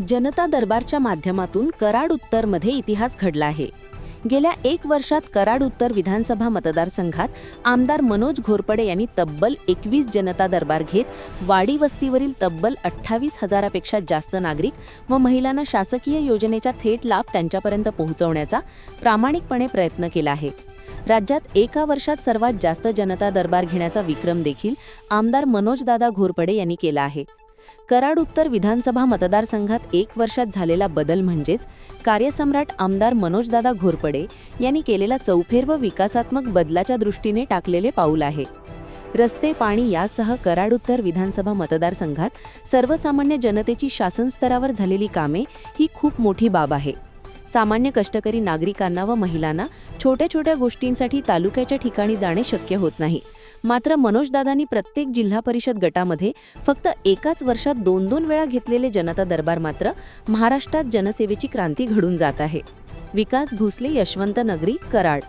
जनता दरबारच्या माध्यमातून कराड उत्तरमध्ये इतिहास घडला आहे. गेल्या एक वर्षात कराड उत्तर विधानसभा मतदारसंघात आमदार मनोज घोरपडे यांनी तब्बल एकवीस जनता दरबार घेत वाडी वस्तीवरील तब्बल अठ्ठावीस हजारापेक्षा जास्त नागरिक व महिलांना शासकीय योजनेचा थेट लाभ त्यांच्यापर्यंत पोहोचवण्याचा प्रामाणिकपणे प्रयत्न केला आहे. राज्यात एका वर्षात सर्वात जास्त जनता दरबार घेण्याचा विक्रम देखील आमदार मनोजदादा घोरपडे यांनी केला आहे. कराड उत्तर विधानसभा मतदारसंघात एक वर्षात झालेला बदल म्हणजेच कार्यसम्राट आमदार मनोजदादा घोरपडे यांनी केलेला चौफेर व विकासात्मक बदलाच्या दृष्टीने टाकलेले पाऊल आहे. रस्ते पाणी यासह कराड उत्तर विधानसभा मतदारसंघात सर्वसामान्य जनतेची शासन स्तरावर झालेली कामे ही खूप मोठी बाब आहे. सामान्य कष्टकरी नागरिकांना व महिलांना छोट्या छोट्या गोष्टींसाठी तालुक्याच्या ठिकाणी जाणे शक्य होत नाही. मात्र मनोजदादांनी प्रत्येक जिल्हा परिषद गटामध्ये फक्त एकाच वर्षात दोन दोन वेळा घेतलेले जनता दरबार मात्र महाराष्ट्रात जनसेवेची क्रांती घडून जात आहे. विकास भोसले यशवंत नगरी कराड.